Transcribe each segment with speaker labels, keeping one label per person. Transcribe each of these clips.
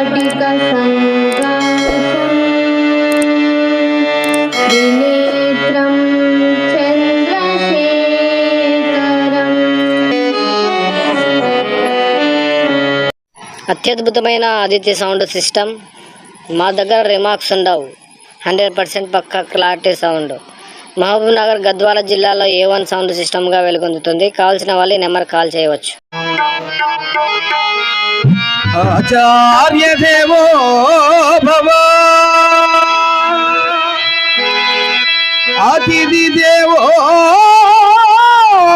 Speaker 1: స్ఫటిక చంద్రశేఖరం.
Speaker 2: అత్యద్భుతమైన Aditya sound system. మా దగ్గర రిమార్క్స్ ఉండవు. హండ్రెడ్ పర్సెంట్ పక్క clarity sound. Mahabubnagar Gadwal జిల్లాలో ఏ వన్ సౌండ్ సిస్టమ్గా వెలుగొందుతుంది? కావాల్సిన వాళ్ళు ఈ నెంబర్ కాల్ చేయవచ్చు.
Speaker 3: आचार्य देवो भव। अतिथि देवो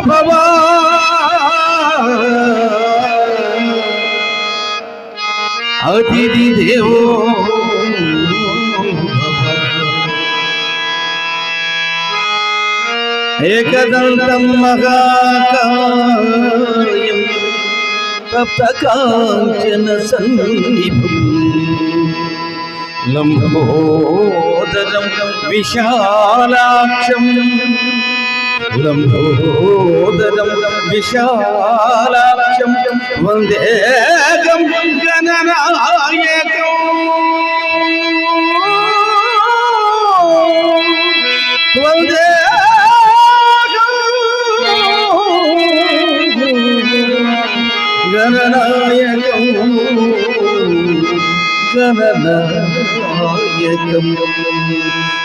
Speaker 3: भव। अतिथि देवो एकदंतम महाकाय। తప్తకాంచన సన్నిభం లంబోదరం విశాలాక్షం. లంబోదరం విశాలాక్షం. వందేగం గణనాయకం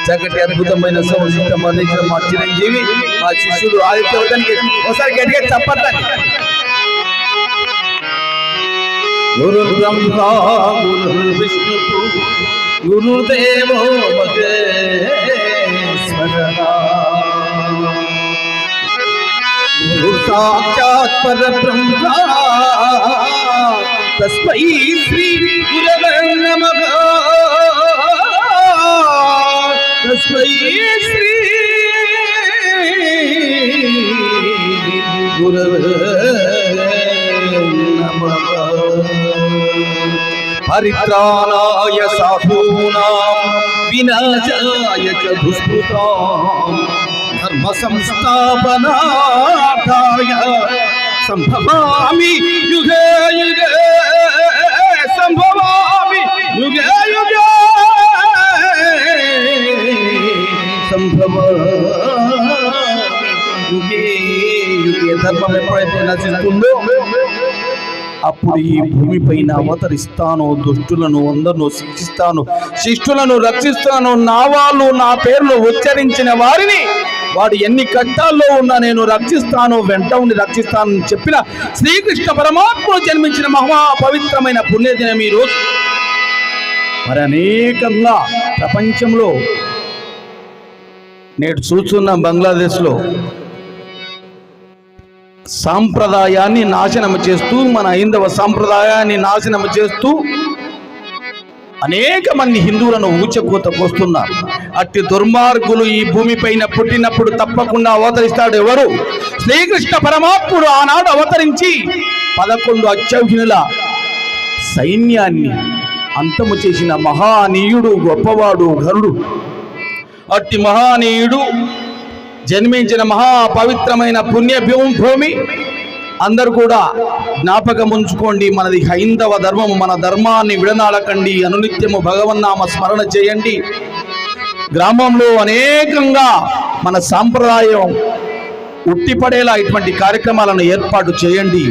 Speaker 3: చక్కటి అద్భుతమైన సౌండ్ అందించిన మా చిరంజీవి మా శిష్యుడు ఆదిత్యవర్ధన్కి ఒకసారి గట్టిగా చెప్పండి గురు బ్రహ్మ గురు విష్ణు గురుదేవో మహేశ్వర సాక్షాత్ పరబ్రహ్మ తస్మై శ్రీ గురవే నమః. తస్మై శ్రీ గురవే నమః. పరిత్రాణాయ సాధూనాం వినాశాయ చ సంస్థాపనాయ సంభవామి యుగే యుగే సంభవామి యుగే యుగే. సంభవామి యుగే యుగే. ధర్మం ఎప్పుడైతే నశిస్తుందో అప్పుడు ఈ భూమిపైన అవతరిస్తాను దుష్టులను అందరిను శిక్షిస్తాను శిష్టులను రక్షిస్తాను. నా వాళ్ళు నా పేర్లు ఉచ్చరించిన వారిని వాడు ఎన్ని కష్టాల్లో ఉన్నా నేను రక్షిస్తాను వెంట ఉండి రక్షిస్తాను అని చెప్పిన శ్రీకృష్ణ పరమాత్ముడు జన్మించిన మహా పవిత్రమైన పుణ్యదినం ఈరోజు మరి అనేకంగా ప్రపంచంలో నేడు చూస్తున్న బంగ్లాదేశ్లో సాంప్రదాయాన్ని నాశనం చేస్తూ మన హైందవ సాంప్రదాయాన్ని నాశనం చేస్తూ అనేక మంది హిందువులను ఊచకూత పోస్తున్నారు అట్టి దుర్మార్గులు ఈ భూమిపైన పుట్టినప్పుడు తప్పకుండా అవతరిస్తాడు ఎవరు? శ్రీకృష్ణ పరమాత్ముడు ఆనాడు అవతరించి పదకొండు అత్యవహీనుల సైన్యాన్ని అంతము చేసిన మహానీయుడు గొప్పవాడు ఘనుడు అట్టి మహానీయుడు జన్మించిన మహా పవిత్రమైన పుణ్య భూమి అందరూ కూడా జ్ఞాపకం ఉంచుకోండి. మనది హైందవ ధర్మము మన ధర్మాన్ని విడనాడకండి. అనునిత్యము భగవన్నామ స్మరణ చేయండి. గ్రామంలో అనేకంగా మన సాంప్రదాయం ఉట్టిపడేలా ఇటువంటి కార్యక్రమాలను ఏర్పాటు చేయండి.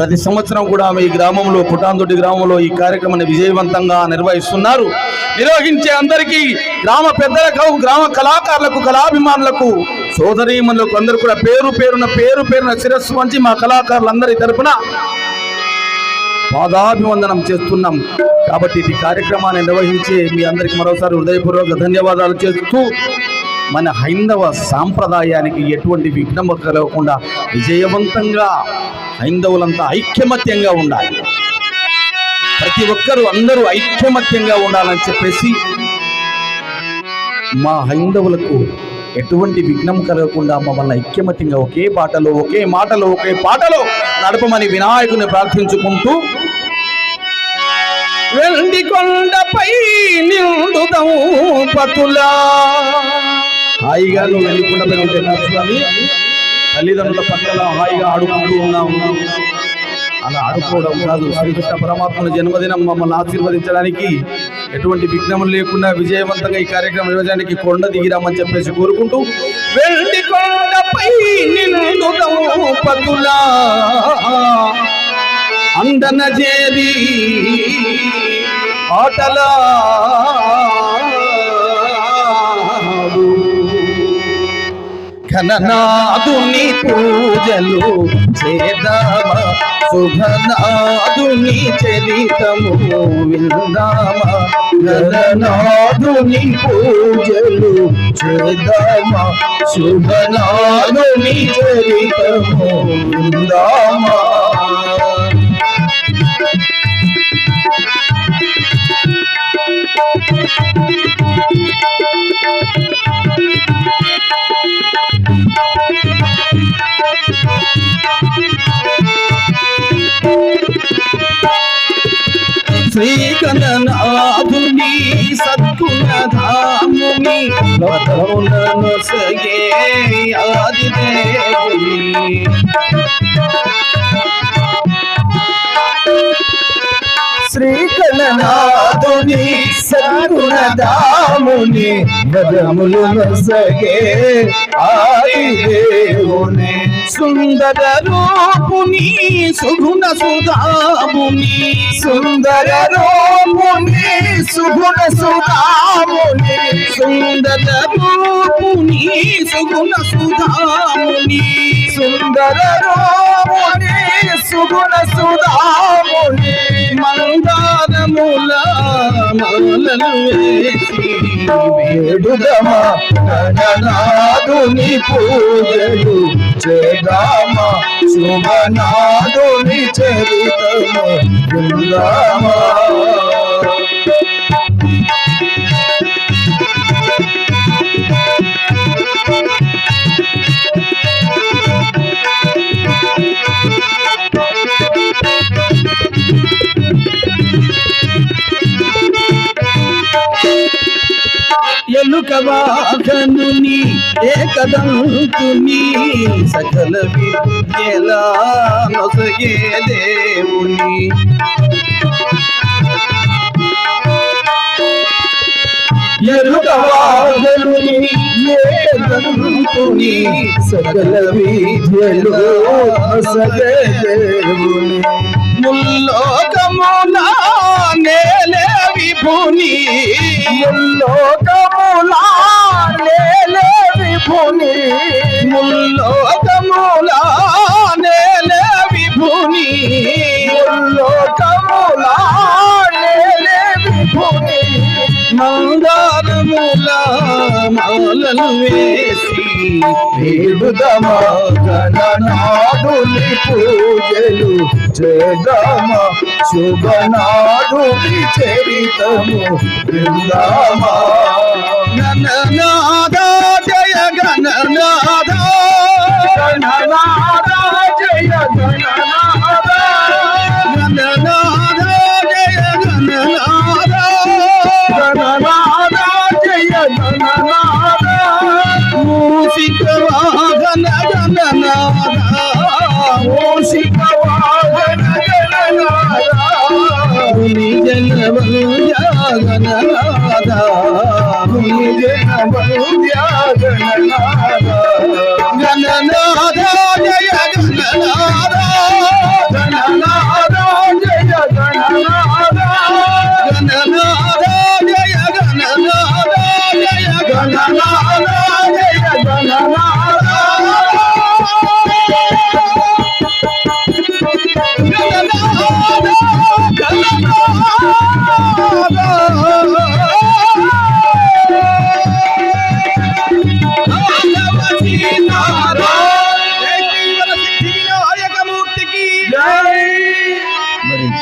Speaker 3: ప్రతి సంవత్సరం కూడా మీ గ్రామంలో పుటాందొడ్డి గ్రామంలో ఈ కార్యక్రమాన్ని విజయవంతంగా నిర్వహిస్తున్నారు. నిర్వహించే అందరికీ గ్రామ పెద్దలకు గ్రామ కళాకారులకు కళాభిమానులకు సోదరీమణులకు అందరూ కూడా పేరు పేరున పేరు పేరున శిరస్సు వంచి మా కళాకారులందరి తరపున పాదాభివందనం చేస్తున్నాం. కాబట్టి ఇది కార్యక్రమాన్ని నిర్వహించే మీ అందరికి మరోసారి హృదయపూర్వక ధన్యవాదాలు చేస్తూ మన హైందవ సాంప్రదాయానికి ఎటువంటి విఘ్నం కలగకుండా విజయవంతంగా హైందవులంతా ఐక్యమత్యంగా ఉండాలి. ప్రతి ఒక్కరూ అందరూ ఐక్యమత్యంగా ఉండాలని చెప్పేసి మా హైందవులకు ఎటువంటి విఘ్నం కలగకుండా మమ్మల్ని ఐక్యమత్యంగా ఒకే పాటలో ఒకే మాటలో ఒకే పాటలో నడపమని వినాయకుని ప్రార్థించుకుంటూ వెండి కొండపై నిండు పతులా హాయిగా నువ్వు వెళ్ళకుండా కొండపై ఉంటే స్వామి? తల్లిదండ్రుల పక్కన హాయిగా ఆడుకుంటూ ఉన్నావు. అలా ఆడుకోవడం కాదు. శ్రీకృష్ణ పరమాత్మల జన్మదినం మమ్మల్ని ఆశీర్వదించడానికి ఎటువంటి విఘ్నములు లేకుండా విజయవంతంగా ఈ కార్యక్రమం నిర్వహించడానికి కొండ దిగిరామని చెప్పేసి కోరుకుంటూ వెళ్ళి కొండపై పతులా అందన చేరి ఆటలా ఘననాదుని పూజలు చేద్దామా? శుభనాదుని చరితము విందామా? ఘననాదుని పూజలు చేద్దామా? శుభనాదుని చరితము విందామా? శ్రీకరణాధుని సద్గుణధాముని లతములను సగే ఆదిదేవుని. శ్రీకళనాథుని సద్గుణధాముని వరములు నొసగే ఆదిదేవుని సుందర రూపుని సుగుణ సుధాముని సుందర రూపుని సుగుణ సుధాముని సుందర రూపుని సుగుణ సుధాముని సుందర రూపుని సుగుణ సుధాముని మందారముల మాలలు వేసి పూజలు చేదామా శుభనాదుని చరితము గుందామా ఎలుక వాహనుని ఏకదంతుని సకల విద్యలా నొసగే దేవుని. ఎలుక ఏకదంతుని సకల విద్యలు నొసగే దేవుని. ముల్లోకముల నేలే విభుని ముల్లోకముల మాలలు వేసి వేడుదమా గణనాదుని పూజలు చేద్దామా శుభనాదుని చరితము బృందామా గణనాద జయ గణనా no.